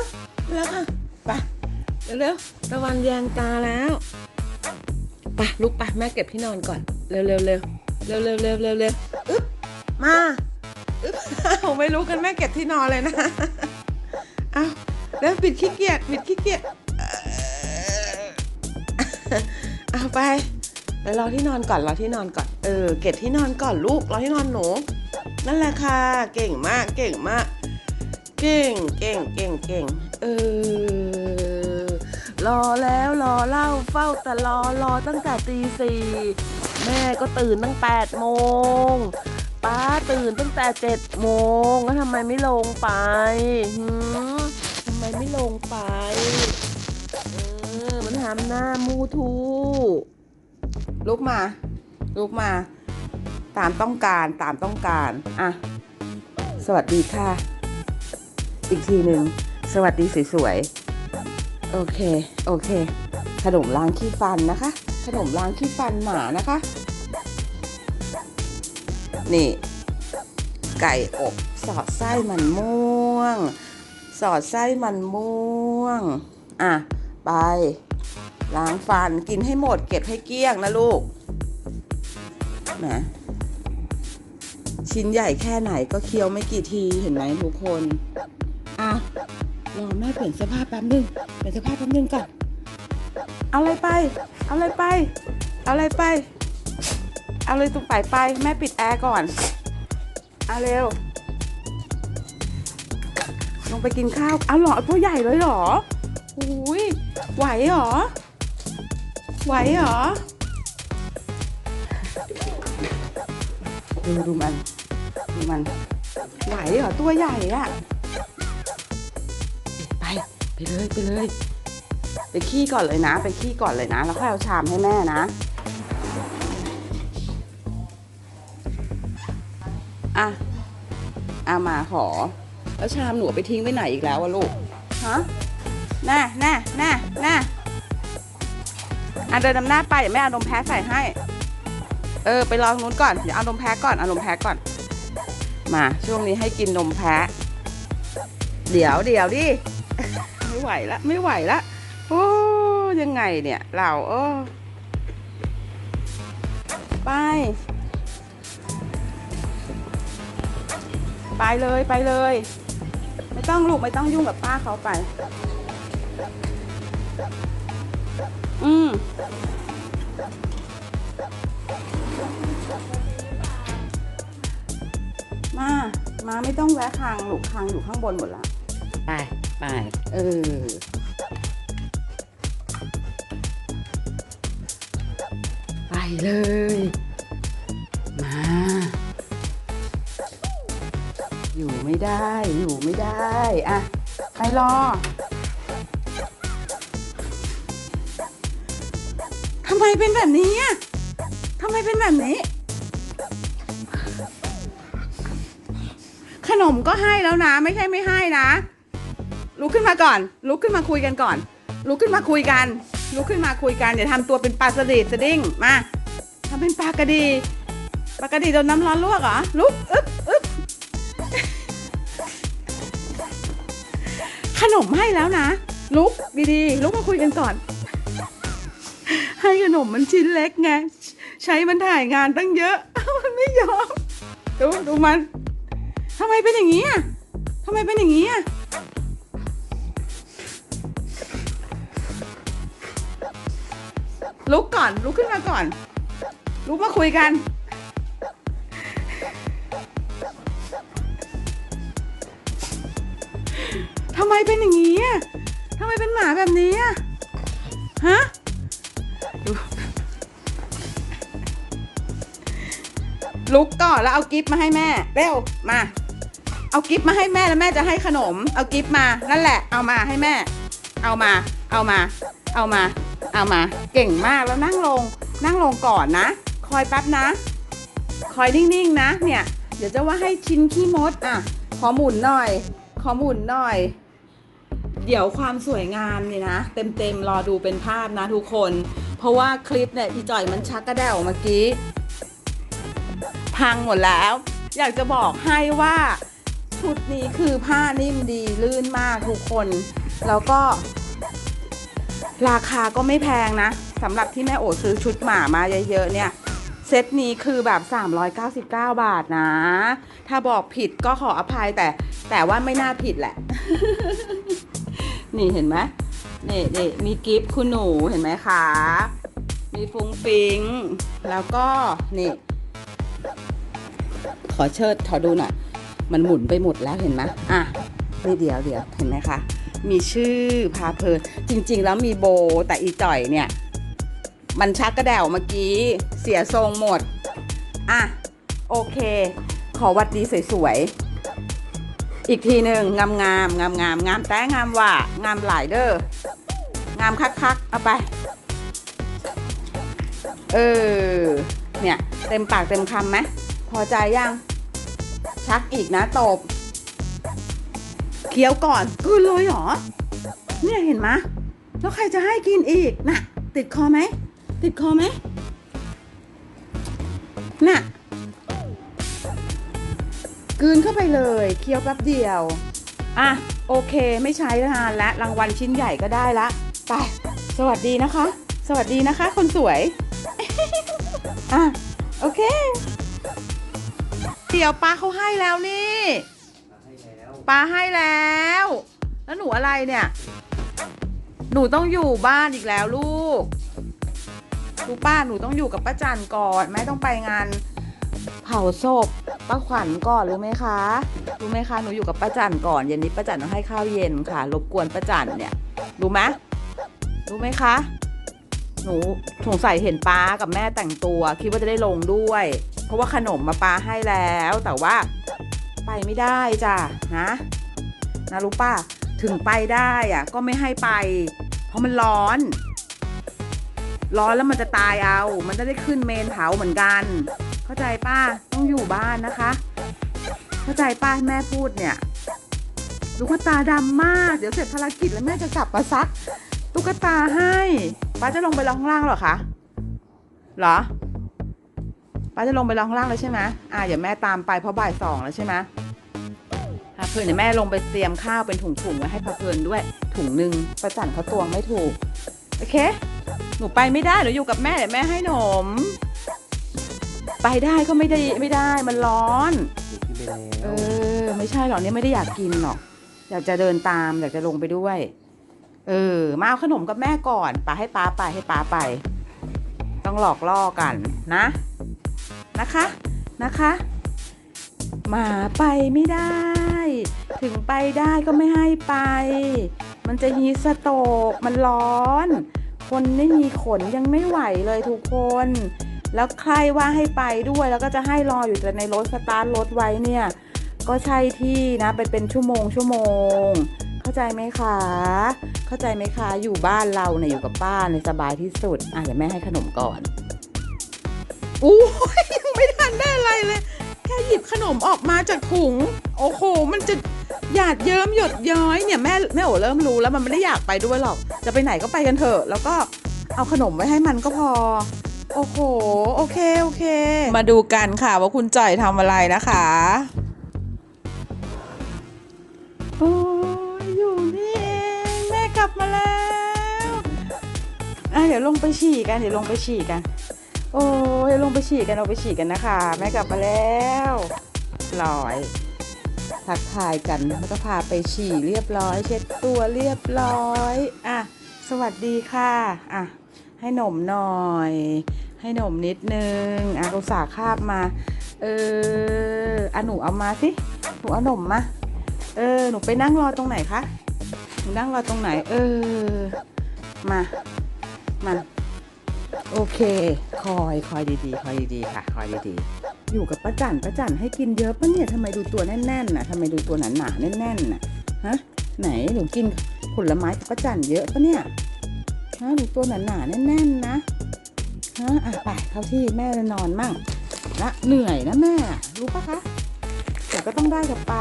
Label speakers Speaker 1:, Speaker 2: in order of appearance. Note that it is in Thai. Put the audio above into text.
Speaker 1: วเร็วค่ะไปเร็วๆตะวันแยงตาแล้วไปลุกไปแม่เก็บที่นอนก่อน เร็วเร็วเร็วเร็วเร็วเร็วเร็วเร็วอึ๊บมาอึ๊บอ้าไม่รู้กันแม่เก็บที่นอนเลยนะเอาแล้วปิดขี้เกียจปิดขี้เกียจเอาไปไปรอที่นอนก่อนรอที่นอนก่อนเออเก็บที่นอนก่อนลูกรอที่นอนหนูนั่นแหละค่ะ เก่งมากเก่งมาก เก่งเก่งเก่งเก่งเออรอแล้วรอเล่าเฝ้าแต่รอรอตั้งแต่ตีสี่แม่ก็ตื่นตั้งแปดโมงป้าตื่นตั้งแต่เจ็ดโมงแล้วทำไมไม่ลงไปหืมทำไมไม่ลงไปเออมันทำหน้ามูทูลุกมา ลุกมา ตามต้องการตามต้องการ อะ สวัสดีค่ะ อีกทีหนึ่งสวัสดีสวยๆ โอเค โอเค ขนมล้างขี้ฟันนะคะ ขนมล้างขี้ฟันหมานะคะ นี่ ไก่อบสอดไส้มันม่วง สอดไส้มันม่วง อะ ไป ล้างฟันกินให้หมดเก็บให้เกลี้ยงนะลูกแหมชิ้นใหญ่แค่ไหนก็เคี้ยวไม่กี่ทีเห็นไหมทุกคน อะรอแม่เปลี่ยนเสื้อผ้าแป๊บนึงเปลี่ยนเสื้อผ้าแป๊บนึงก่อนเอาอะไรไป เอาอะไรไป เอาอะไรไป เอาเลยตุ้งไปไป แม่ปิดแอร์ก่อน เอาเร็ว ลงไปกินข้าว เอาหรอพ่อใหญ่เลยเหรออุ้ยไหวเหรอ ไหวเหรอดูดูมันดูมัน ไหวเหรอตัวใหญ่อะ เลยไปเลย ไปขี้ก่อนเลยนะ ไปขี้ก่อนเลยนะ แล้วค่อยเอาชามให้แม่นะอะอามาขอ แล้วชามหนูไปทิ้งไปไหนอีกแล้ววะลูกฮะน่ะน่ะน่ะน่ะอะเดินนำหน้าไปเดี๋ยวแม่เอานมแพ้ใส่ให้ เออ ไปรอตรงนู้นก่อน เดี๋ยวเอานมแพ้ก่อนเอานมแพ้ก่อน มาช่วงนี้ให้กินนมแพะเดี๋ยวเดี๋ยวดิ ไม่ไหวละไม่ไหวละโอ้ยังไงเนี่ยเราโอ้ไป ไปเลยไปเลย ไม่ต้องลูกไม่ต้องยุ่งกับป้าเขาไป อืมมา มาไม่ต้องแวะคางลูกคางอยู่ข้างบนหมดละไป ไป เออ ไปเลย มา อยู่ไม่ได้ อยู่ไม่ได้ อะ ไปรอทำไมเป็นแบบนี้อะทำไมเป็นแบบนี้ ขนมก็ให้แล้วนะ ไม่ใช่ไม่ให้นะ ลุกขึ้นมาก่อน ลุกขึ้นมาคุยกันก่อน ลุกขึ้นมาคุยกัน ลุกขึ้นมาคุยกันอย่าทำตัวเป็นปลาสลิดสดิ้งมาทำเป็นปลากระดีปลากระดีโดนน้ำร้อนลวกเหรอลุกอึ๊บอึ๊บขนมให้แล้วนะ ลุกดีๆลุกมาคุยกันก่อน ให้ขนมมันชิ้นเล็กไงใช้มันถ่ายงานตั้งเยอะ มันไม่ยอมดูดูมันทำไมเป็นอย่างนี้อะทำไมเป็นอย่างนี้อะ ลุกก่อน ลุกขึ้นมาก่อน ลุกมาคุยกัน ทำไมเป็นอย่างนี้อะทำไมเป็นหมาแบบนี้อะฮะลุกก่อนแล้วเอากิฟต์มาให้แม่ เร็ว มา เอากิฟต์มาให้แม่แล้วแม่จะให้ขนม เอากิฟต์มา นั่นแหละ เอามาให้แม่ เอามา เอามา เอามา เอามา เก่งมากแล้วนั่งลง นั่งลงก่อนนะ คอยแป๊บนะ คอยนิ่งๆนะ เนี่ย เดี๋ยวจะว่าให้ชิ้นขี้มดอะ ขอหมุนหน่อย ขอหมุนหน่อย เดี๋ยวความสวยงามเนี่ยนะ เต็มๆ รอดูเป็นภาพนะทุกคน เพราะว่าคลิปเนี่ยพี่จ่อยมันชักกระเดวเมื่อกี้ พังหมดแล้ว อยากจะบอกให้ว่าชุดนี้คือผ้านิ่มดีลื่นมากทุกคน แล้วก็ ราคาก็ไม่แพงนะสำหรับที่แม่โอซื้อชุดหมามาเยอะๆเนี่ยเซตนี้คือแบบ 399 บาทนะ ถ้าบอกผิดก็ขออภัยแต่แต่ว่าไม่น่าผิดแหละ นี่เห็นไหมนี่นี่มีกิฟต์คุณหนูเห็นไหมคะ มีฟุ้งฟิง แล้วก็ นี่ ขอเชิดขอดูหน่อย มันหมุนไปหมดแล้วเห็นไหมอะนี่เดี๋ยวเดี๋ยวเห็นไหมคะ มีชื่อพาเพลินจริง ๆ แล้วมีโบแต่อีจ่อยเนี่ย มันชักกระแดวเมื่อกี้เสียทรงหมด อะ โอเค ขอวัดดีสวยๆ อีกทีหนึ่งงามงามงามงามงามแต่งามว่างามหลายเด้องามคักๆ เอาไป เออ เนี่ย เต็มปากเต็มคำไหมพอใจยัง ชักอีกนะตบ เคี้ยวก่อนกืนเลยเหรอ เนี่ยเห็นไหมแล้วใครจะให้กินอีกนะติดคอไหม ติดคอไหมน่ะกืนเข้าไปเลยเคี้ยวแป๊บเดียว อะ โอเคไม่ใช้นานและรางวัลชิ้นใหญ่ก็ได้ละ ไป สวัสดีนะคะ สวัสดีนะคะ คนสวย อะ โอเค เดี๋ยวป้าเขาให้แล้วนี่ ป้าให้แล้ว แล้วหนูอะไรเนี่ย หนูต้องอยู่บ้านอีกแล้วลูกรู้ป้าหนูต้องอยู่กับป้าจันก่อนแม่ต้องไปงานเผาศพป้าขวัญก่อนรู้ไหมคะ รู้ไหมคะหนูอยู่กับป้าจันก่อนเย็นนี้ป้าจันต้องให้ข้าวเย็นค่ะ รบกวนป้าจันเนี่ย รู้ไหมรู้ไหมคะ หนูสงสัยเห็นป้ากับแม่แต่งตัว คิดว่าจะได้ลงด้วย เพราะว่าขนมมาป้าให้แล้ว แต่ว่า ไปไม่ได้จ้ะนะนะรู้ป่ะถึงไปได้อะก็ไม่ให้ไป เพราะมันร้อน ร้อนแล้วมันจะตายเอา มันจะได้ขึ้นเมนเผาเหมือนกัน เข้าใจป้าต้องอยู่บ้านนะคะ เข้าใจป้าแม่พูดเนี่ยลูกตาดำมาก เดี๋ยวเสร็จภารกิจแล้วแม่จะกลับมาซัก ตุ๊กตาให้ ป้าจะลงไปลองข้างล่างเหรอคะเหรอ ป้าจะลงไปรอข้างล่างแล้วใช่ไหมอ่าเดี๋ยวแม่ตามไปเพราะบ่ายสองแล้วใช่ไหม พาเพลินเดี๋ยวแม่ลงไปเตรียมข้าวเป็นถุงๆไว้ให้พาเพลินด้วย ถุงหนึ่งประจันเขาตวงไม่ถูก โอเค หนูไปไม่ได้หนูอยู่กับแม่เดี๋ยวแม่ให้หนม ไปได้ก็ไม่ได้ไม่ได้มันร้อน
Speaker 2: กินไปแล้ว
Speaker 1: เออไม่ใช่หรอกเนี่ยไม่ได้อยากกินหรอก อยากจะเดินตาม อยากจะลงไปด้วย เออ มาเอาขนมกับแม่ก่อนป้าให้ป้าไปให้ป้าไป ต้องหลอกล่อกันนะ นะคะ นะคะ มาไปไม่ได้ ถึงไปได้ก็ไม่ให้ไป มันจะฮีสโตกมันร้อน คนไม่มีขนยังไม่ไหวเลยทุกคน แล้วใครว่าให้ไปด้วยแล้วก็จะให้รออยู่แต่ในรถสตาร์ทรถไว้เนี่ย ก็ใช่ที่นะไปเป็นชั่วโมงชั่วโมง เข้าใจไหมคะ เข้าใจไหมคะอยู่บ้านเราเนี่ยอยู่กับป้าเนี่ยสบายที่สุดอะเดี๋ยวแม่ให้ขนมก่อนอู้ยยังไม่ทันได้อะไรเลย ค่หยิบขนมออกมาจากถุง โอ้โห มันจะหยาดเยิ้มหยดย้อยเนี่ยแม่แม่โอเริ่มรู้แล้วมันไม่ได้อยากไปด้วยหรอก จะไปไหนก็ไปกันเถอะ แล้วก็เอาขนมไว้ให้มันก็พอ โอ้โห โอเค โอเค มาดูกันค่ะว่าคุณจ่อยทำอะไรนะคะโอ้ยอยู่นี่เองแม่กลับมาแล้ว อะเดี๋ยวลงไปฉี่กัน เดี๋ยวลงไปฉี่กัน โอ้ยลงไปฉี่กันลงไปฉี่กันนะคะ แม่กลับมาแล้วลอยทักทายกันแล้วก็พาไปฉี่เรียบร้อย เช็ดตัวเรียบร้อยอะสวัสดีค่ะอะให้หนมหน่อย ให้หนมนิดนึงอะอุตส่าห์คาบมา เอออะหนูเอามาสิหนูเอาหนมมาเออหนูไปนั่งรอตรงไหนคะหนูนั่งรอตรงไหน เออมามา โอเค คอยคอยดีๆ คอยดีๆ ค่ะ คอยดีๆ อยู่กับป้าจันป้าจันให้กินเยอะปะเนี่ยทำไมดูตัวแน่นๆน่ะทำไมดูตัวหนาๆแน่นๆน่ะฮะไหนหนูกินผลไม้กับป้าจันเยอะปะเนี่ยฮะดูตัวหนาๆแน่นๆนะฮะอะไปเข้าที่แม่จะนอนมั่งละเหนื่อยนะแม่รู้ปะคะแต่ก็ต้องได้กับป้า